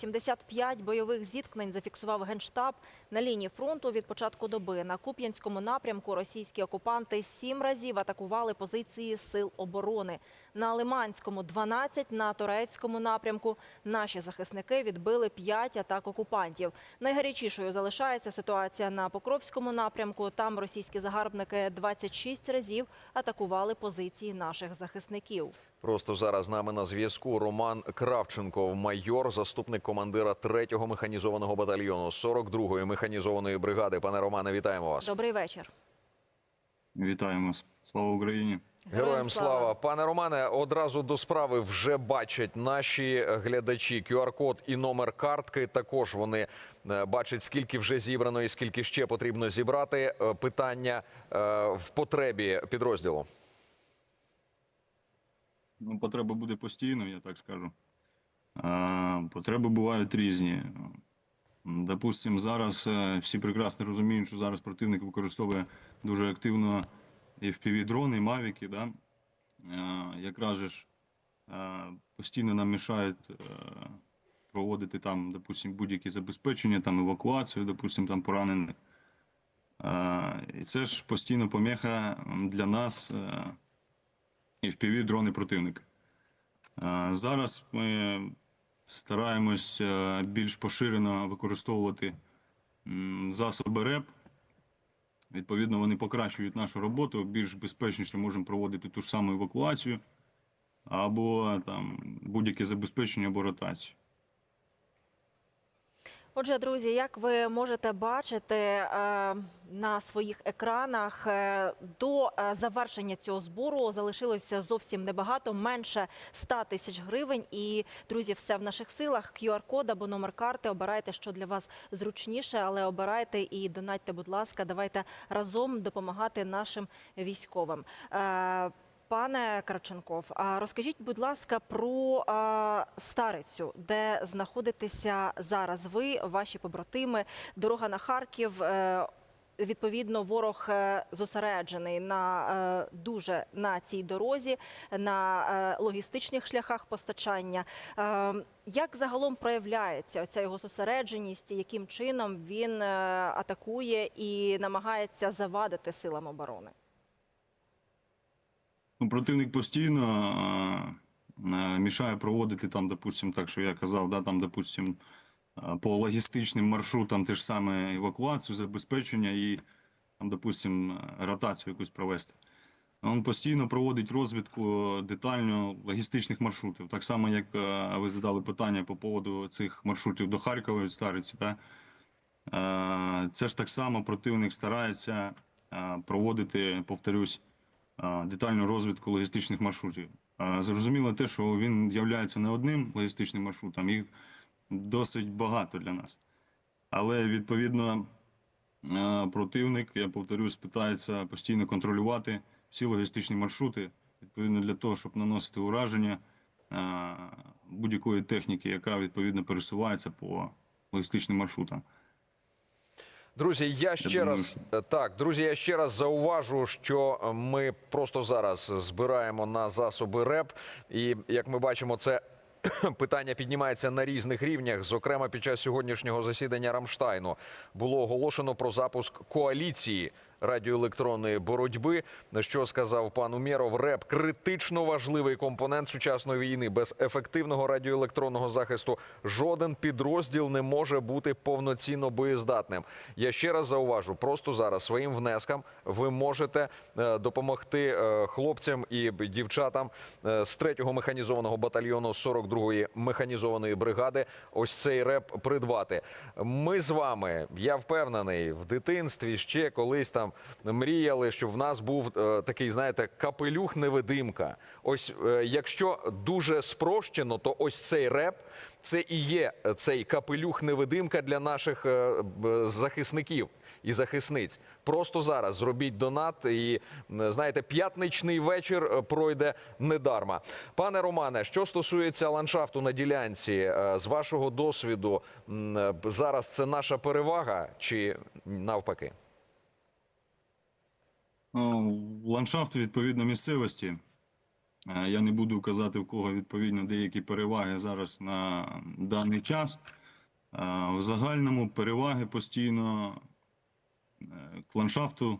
75 бойових зіткнень зафіксував генштаб на лінії фронту від початку доби. На Куп'янському напрямку російські окупанти сім разів атакували позиції сил оборони. На Лиманському 12, на Торецькому напрямку наші захисники відбили 5 атак окупантів. Найгарячішою залишається ситуація на Покровському напрямку. Там російські загарбники 26 разів атакували позиції наших захисників. Просто зараз з нами на зв'язку Роман Кравченков, майор, заступник командира 3-го механізованого батальйону 42-ї механізованої бригади. Пане Романе, вітаємо вас. Добрий вечір. Вітаємо. Слава Україні. Героям слава, пане Романе. Одразу до справи вже бачать наші глядачі. QR-код і номер картки. Також вони е, бачать, скільки вже зібрано і скільки ще потрібно зібрати. Е, Питання е, в потребі підрозділу. Ну, потреба буде постійно, я так скажу. Потреби бувають різні. М, Допустим, зараз всі прекрасно розуміють, що зараз противник використовує дуже активно FPV-дрони, мавіки, да? Е, якраз же ж е, постійно нам мішають е, проводити там, допустим, будь-які забезпечення, там евакуацію, допустим, там поранених. І це ж постійно помеха для нас. Е, FPV дрони противника. Е, Зараз ми стараємось більш поширено використовувати засоби РЕП. Відповідно, вони покращують нашу роботу, більш безпечніше можемо проводити ту ж саму евакуацію або там будь-яке забезпечення або ротацію. Отже, друзі, як ви можете бачити е, на своїх екранах, е, до е, завершення цього збору залишилося зовсім небагато, менше 100 тисяч гривень. І друзі, все в наших силах. QR-код або номер карти. Обирайте, що для вас зручніше, але обирайте і донатьте, будь ласка. Давайте разом допомагати нашим військовим. Пане Карченков, розкажіть, будь ласка, про Старицю, де знаходитеся зараз ви, ваші побратими, дорога на Харків. е, Відповідно, ворог е, зосереджений на е, дуже на цій дорозі, на логістичних шляхах постачання. Як загалом проявляється оця його зосередженість, яким чином він атакує і намагається завадити силам оборони? Ну, противник постійно мішає проводити там, допустим, так що я казав, да, там, допустим, по логістичним маршрутам те ж саме евакуацію, забезпечення і там, допустим, е, ротацію якусь провести. Він постійно проводить розвідку детально логістичних маршрутів. Так само, як ви задали питання по поводу цих маршрутів до Харкова від Стариці. Та? Це ж так само противник старається проводити, повторюсь, детальну розвідку логістичних маршрутів. Зрозуміло те, що він є не одним логістичним маршрутом, їх досить багато для нас. Але відповідно противник, я повторюсь, питається постійно контролювати всі логістичні маршрути, відповідно для того, щоб наносити ураження будь-якої техніки, яка відповідно пересувається по логістичним маршрутам. Друзі, я ще раз е, так, друзі, я ще раз зауважу, що е, ми просто зараз збираємо на засоби РЕП, і як ми бачимо, це. Питання піднімається на різних рівнях. Зокрема, під час сьогоднішнього засідання Рамштайну було оголошено про запуск коаліції радіоелектронної боротьби. Що сказав пан Умєров, РЕП критично важливий компонент сучасної війни. Без ефективного радіоелектронного захисту жоден підрозділ не може бути повноцінно боєздатним. Я ще раз зауважу, просто зараз своїм внеском ви можете е, допомогти е, хлопцям і дівчатам е, з 3-го механізованого батальйону 42-ї механізованої бригади. Ось цей реп придбати. Ми з вами, я впевнений, в дитинстві ще колись там мріяли, щоб в нас був е, такий, знаєте, капелюх невидимка. Ось е, якщо дуже спрощено, то ось цей реп. Це і є цей капелюх невидимка для наших е, захисників і захисниць. Просто зараз зробіть донат, і знаєте, п'ятничний вечір пройде недарма. Пане Романе, що стосується ландшафту на ділянці, з вашого досвіду зараз це наша перевага чи навпаки? Ландшафт відповідно місцевості. Е, Я не буду казати, в кого відповідно деякі переваги зараз на даний час. Е, В загальному переваги постійно е, к ландшафту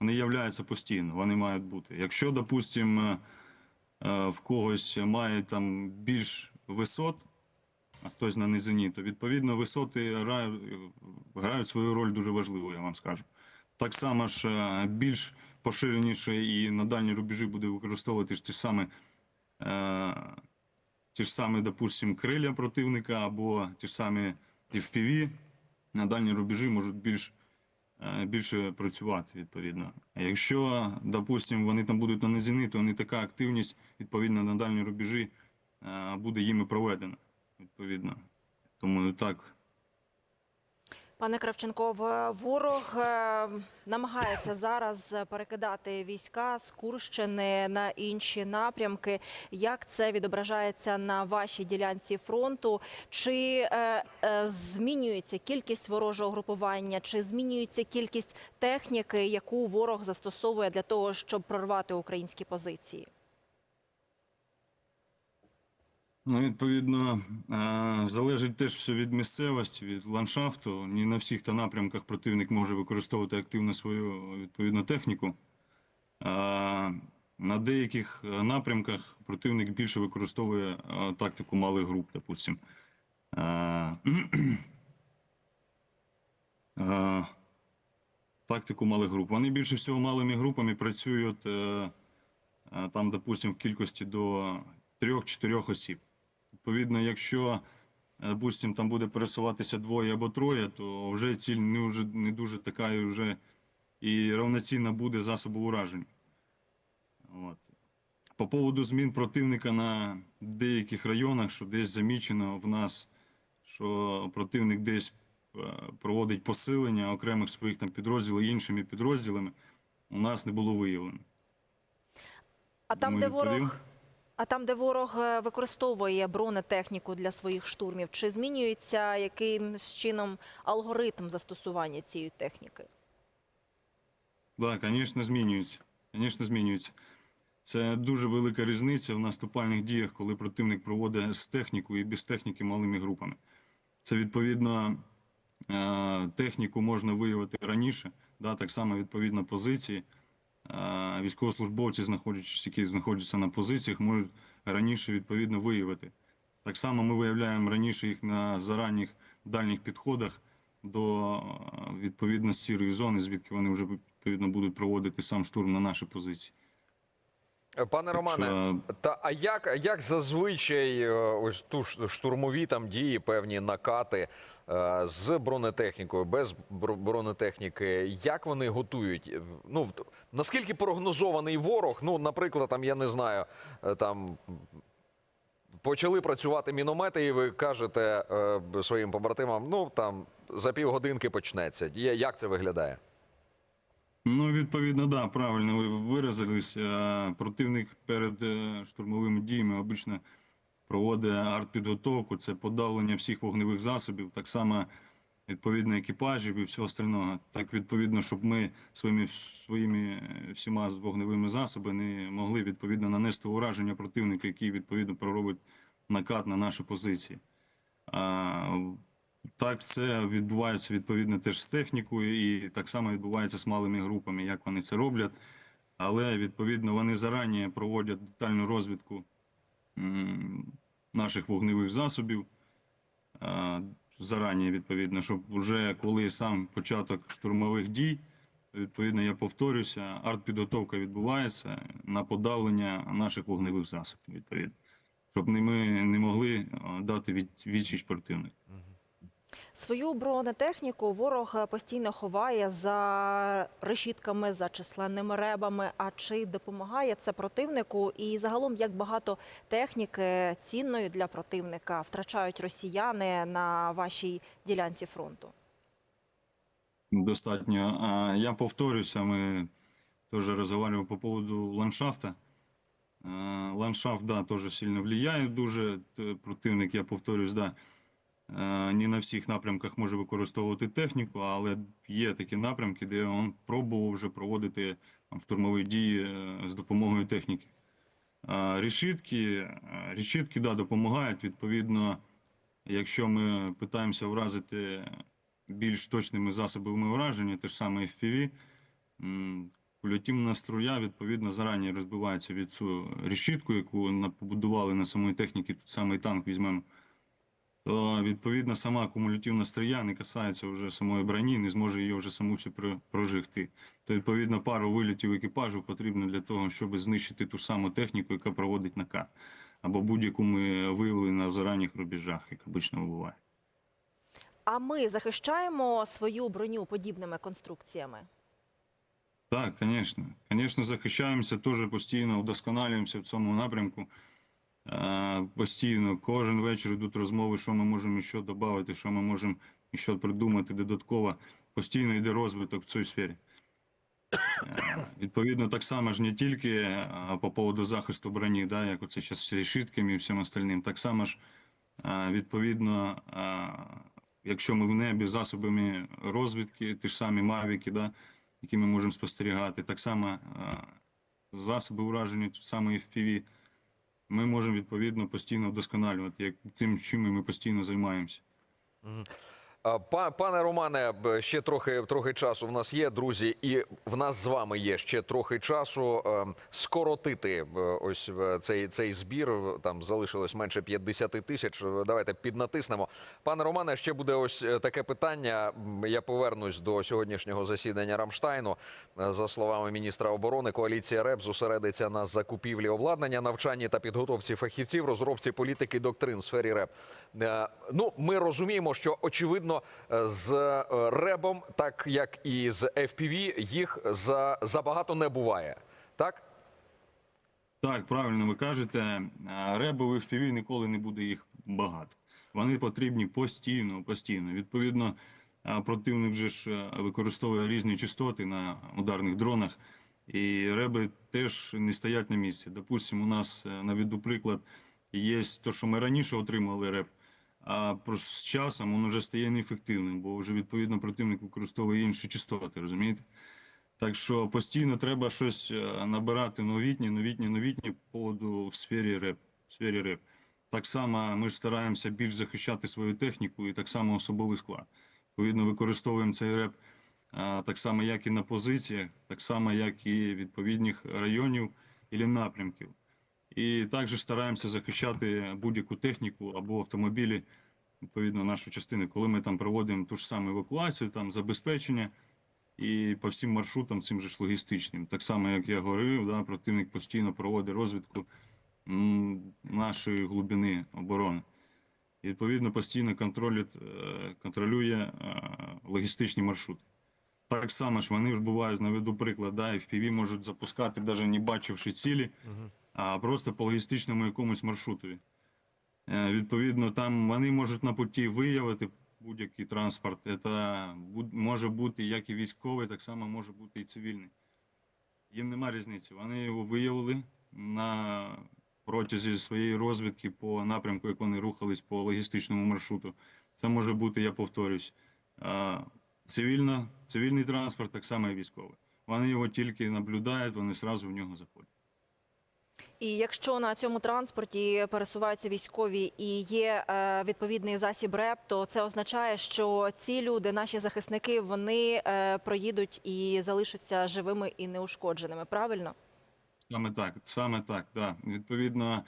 вони являються постійно, вони мають бути. Якщо, допустимо, в когось має там більш висот, а хтось на низині, то відповідно висоти грають свою роль дуже важливу, я вам скажу. Так само ж е, більш поширеніше і на дальні рубежі буде використовувати ж ті ж саме, е, ті ж самі, допустим, криля противника або ті ж самі FPV на дальні рубежі можуть більш, е, більше працювати відповідно. А якщо, допустим, вони там будуть на низини, то не така активність відповідно на дальні рубежі буде їми проведена. Відповідно. Тому так. Пане Кравченков, ворог е, намагається зараз перекидати війська з Курщини на інші напрямки. Як це відображається на вашій ділянці фронту? Чи е, е, змінюється кількість ворожого групування, чи змінюється кількість техніки, яку ворог застосовує для того, щоб прорвати українські позиції? Ну, відповідно, е, залежить теж все від місцевості, від ландшафту. Не на всіх та напрямках противник може використовувати активно свою відповідну техніку. А на деяких е, напрямках противник більше використовує е, тактику малих груп, допустим. Е, е, Тактику малих груп. Вони більше всього малими групами працюють е, е, там, допустим, в кількості до трьох-чотирьох осіб. Відповідно, якщо, е, допустим, там буде пересуватися двоє або троє, то вже ціль не, вже не дуже така і вже і равноцінна буде засобу ураження. От. По поводу змін противника на деяких районах, що десь замічено в нас, що противник десь е, проводить посилення окремих своїх там підрозділів іншими підрозділами, у нас не було виявлено. А там, Тому де ворог, а там, де ворог е, використовує бронетехніку для своїх штурмів, чи змінюється якимсь чином алгоритм застосування цієї техніки? Так, звісно, змінюється. Звісно, змінюється. Це дуже велика різниця в наступальних діях, коли противник проводить з технікою і без техніки малими групами. Це відповідно е, техніку можна виявити раніше, да, так само відповідно позиції. Військовослужбовці, знаходячись, які знаходяться на позиціях, можуть раніше відповідно виявити. Так само ми виявляємо раніше їх на заранніх дальніх підходах до відповідно сірої зони, звідки вони вже відповідно будуть проводити сам штурм на наші позиції. Е, Пане Романе, та а як, як зазвичай е, ось ту штурмові там дії, певні накати е, з бронетехнікою, без бронетехніки, як вони готують? Е, Ну наскільки прогнозований ворог? Ну, наприклад, там я не знаю, е, там почали працювати міномети, і ви кажете е, своїм побратимам, ну там за півгодинки почнеться. Як це виглядає? Ну, відповідно, да, правильно ви виразились. Е, Противник перед е, штурмовими діями обично проводить артпідготовку, це подавлення всіх вогневих засобів, так само відповідно екіпажів і всього остального. Так, відповідно, щоб ми своїми, своїми е, всіма вогневими засобами не могли відповідно нанести ураження противника, який відповідно проробить накат на наші позиції. Так, це відбувається відповідно теж з технікою, і так само відбувається з малими групами, як вони це роблять. Але відповідно вони зарані проводять детальну розвідку наших вогневих засобів. Зарані, відповідно, щоб вже коли сам початок штурмових дій, відповідно, я повторюся, артпідготовка відбувається на подавлення наших вогневих засобів, відповідно, щоб ми не могли дати від, відсіч противнику. Свою бронетехніку ворог постійно ховає за решітками, за численними ребами. А чи допомагає це противнику? І загалом, як багато техніки цінної для противника втрачають росіяни на вашій ділянці фронту? Достатньо. Я повторюся, ми теж разговаривали по поводу ландшафта. Ландшафт, да, тоже сильно влияет дуже. Противник, я повторюсь, да, не на всіх напрямках може використовувати техніку, але є такі напрямки, де він пробував вже проводити штурмові дії е, з допомогою техніки. А, Решітки, е, да, допомагають. Відповідно, якщо ми питаємося вразити більш точними засобами ураження, те ж саме FPV, м, кулятивна струя, відповідно, зарані розбивається від цю решітку, яку побудували на самої техніці, тут самий танк візьмемо, то відповідно сама кумулятивна струя не касається вже самої броні, не зможе її вже саму всю прожигти. То відповідно пару вильотів екіпажу потрібно для того, щоб знищити ту ж саму техніку, яка проводить накат, або будь-яку ми виявили на заранніх рубежах, як обично буває. А ми захищаємо свою броню подібними конструкціями. Так, звісно. Звісно, захищаємося, теж постійно вдосконалюємося в цьому напрямку. Е, Постійно, кожен вечір йдуть розмови, що ми можемо ще додати, що ми можемо ще придумати додатково. Постійно йде розвиток в цій сфері. Е, Відповідно, так само ж не тільки е, по поводу захисту броні, да, як оце зараз з решітками і всім остальним, так само ж, відповідно, якщо ми в небі засобами розвідки, ті ж самі мавіки, да, які ми можемо спостерігати. Так само засоби ураження, тут саме FPV, ми можемо відповідно постійно вдосконалювати, як тим, чим ми постійно займаємося. Пане Романе, ще трохи, трохи часу в нас є, друзі, і в нас з вами є ще трохи часу е, скоротити е, ось е, цей, цей збір. Там залишилось менше 50 тисяч. Давайте піднатиснемо. Пане Романе, ще буде ось е, таке питання. Я повернусь до сьогоднішнього засідання Рамштайну. За словами міністра оборони, коаліція РЕБ зосередиться на закупівлі обладнання, навчанні та підготовці фахівців, розробці політики доктрин в сфері РЕБ. Е, Ну, ми розуміємо, що очевидно е, з е, РЕБом, так як і з FPV, їх за забагато не буває. Так? Так, правильно ви кажете, а ребових FPV ніколи не буде їх багато. Вони потрібні постійно, постійно. Відповідно, противник же ж е, використовує різні частоти на ударних дронах, і реби теж не стоять на місці. Допустимо, у нас е, наведу приклад, є те, що ми раніше отримали реп, а про- з часом він вже стає неефективним, бо вже відповідно противник використовує інші частоти, розумієте? Так що постійно треба щось е, набирати новітні, новітні, новітні поводу в сфері реп. В сфері реп. Так само ми ж стараємося більш захищати свою техніку і так само особовий склад. Відповідно, використовуємо цей реп а, так само, як і на позиціях, так само, як і відповідних районів і напрямків. І також стараємося захищати будь-яку техніку або автомобілі, відповідно, нашу частину, коли ми там проводимо ту ж саму евакуацію, там забезпечення і по всім маршрутам, цим же ж логістичним. Так само, як я говорив, да, противник постійно проводить розвідку нашої глибини оборони. І, відповідно, постійно контролює, е, е, логістичні маршрути. Так само ж вони ж бувають, наведу приклад, да, FPV можуть запускати, навіть не бачивши цілі, а просто по логістичному якомусь маршрутові. Е, Відповідно, там вони можуть на путі виявити будь-який транспорт. Це може бути як і військовий, так само може бути і цивільний. Їм нема різниці. Вони його виявили на протязі своєї розвідки по напрямку, як вони рухались по логістичному маршруту. Це може бути, я повторюсь, цивільна, цивільний транспорт, так само і військовий. Вони його тільки наблюдають, вони одразу в нього заходять. І якщо на цьому транспорті пересуваються військові і є е, відповідний засіб РЕП, то це означає, що ці люди, наші захисники, вони е, проїдуть і залишаться живими і неушкодженими. Правильно? Саме так, саме так, да. Відповідно,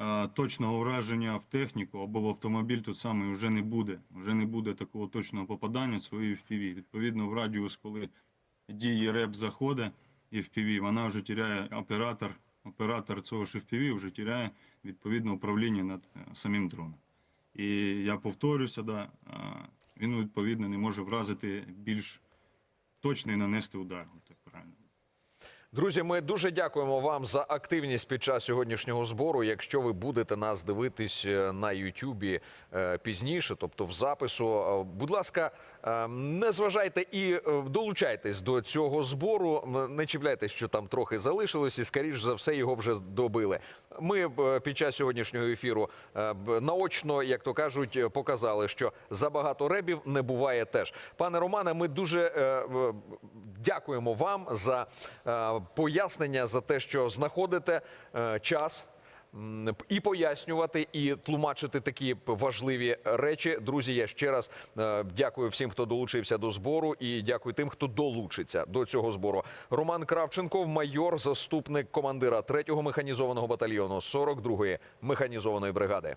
е, точного враження в техніку або в автомобіль тут саме вже не буде. Вже не буде такого точного попадання своєї FPV. Відповідно, в радіус, коли діє реп заходить і FPV, вона вже тіряє оператор, оператор цього ж FPV вже тіряє відповідне управління над е, самим дроном. І я повторюся, да, е, він відповідно не може вразити більш точно і нанести удар. Друзі, ми дуже дякуємо вам за активність під час сьогоднішнього збору. Якщо ви будете нас дивитись е, на Ютубі е, пізніше, тобто в запису, е, будь ласка, не зважайте і долучайтесь до цього збору. Не чіпляйтесь, що там трохи залишилось, і скоріш за все його вже добили. Ми під час сьогоднішнього ефіру наочно, як то кажуть, показали, що забагато ребів не буває теж. Пане Романе, ми дуже Дякуємо вам за е, пояснення, за те, що знаходите е, час. І пояснювати, і тлумачити такі важливі речі. Друзі, я ще раз е, дякую всім, хто долучився до збору, і дякую тим, хто долучиться до цього збору. Роман Кравченков, майор, заступник командира 3-го механізованого батальйону 42-ї механізованої бригади.